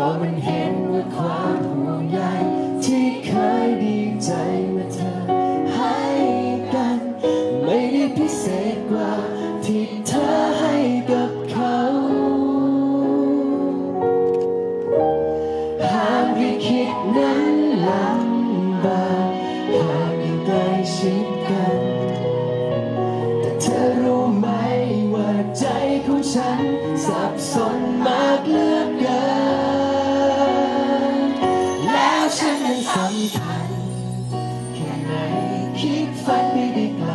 ก็มันเห็นว่าความห่วงใยที่เคยดีใจเมื่อเธอให้กัน ไม่ได้พิเศษกว่าที่เธอให้กับเขาหากไม่คิดนั้นลำบากหากยังใกล้ชิดกัน แต่เธอรู้ไหมว่าใจของฉันสับสนมากเลือ ฉัน แค่ไหนคิดฝันไม่ได้ไกล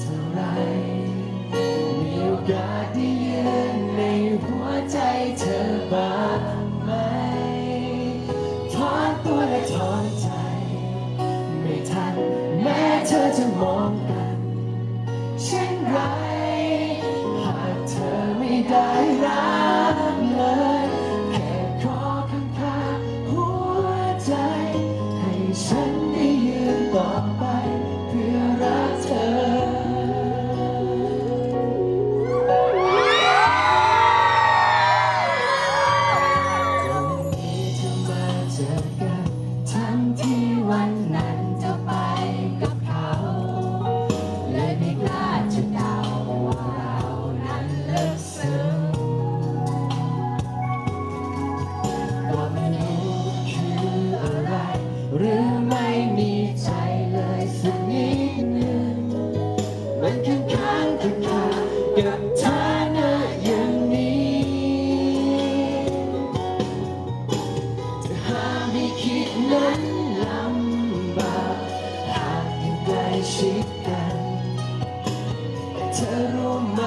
เท่าไรมีโอกาสได้ยืนในหัวใจเธอบ้างไหมถอนตัวและถอนใจ ไม่ทันแม้เธอจะมองกัน กับเธอนะอย่างนี้จะหาไม่คิดนั้นลำบากหากยังใกล้ชิดกันแต่เธอรู้ไหม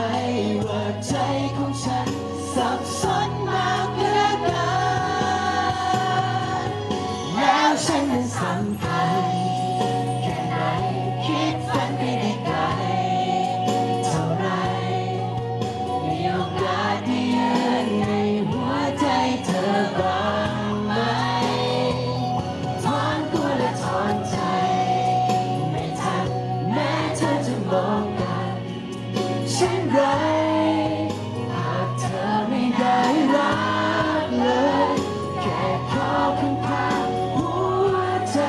ว่าใจของฉันสับสนมากเหลือเกินแล้วฉันนั้นสำคัญ ขอข้างข้าหัวใจ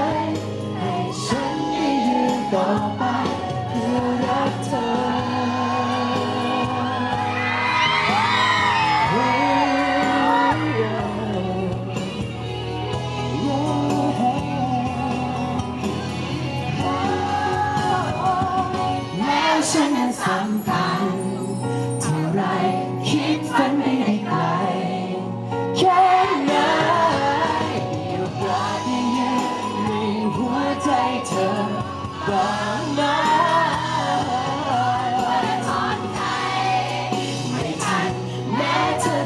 ให้ฉันได้ยืนต่อไปเพื่อรักเธอแล้วฉัน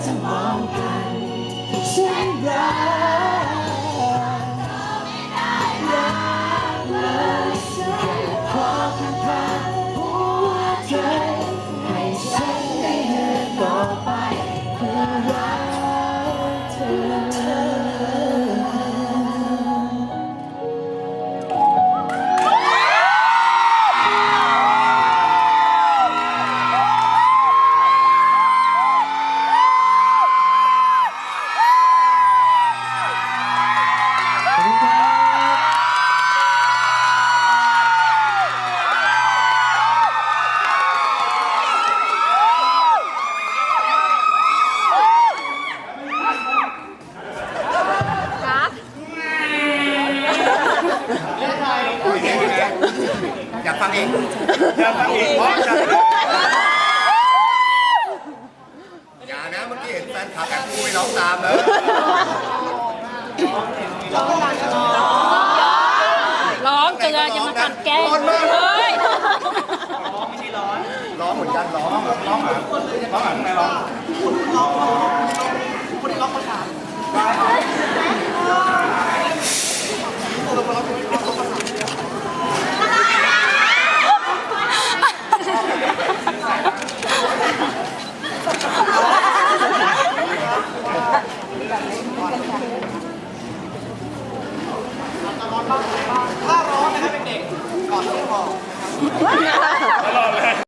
จะมองกันฉันรัก อยากฟังเองอยากฟังเองเพราะจะอย่านะเมื่อกี้เห็นแฟนคลับแอบพูดให้น้องตามเลยร้องจะจะมากัดแกล้งเฮ้ยร้องเหมือนกันร้องร้องเหมือนร้องเหมือนใครร้อง ถ้าร้องนะครับเด็กๆก่อนที่จะบอกนะครับ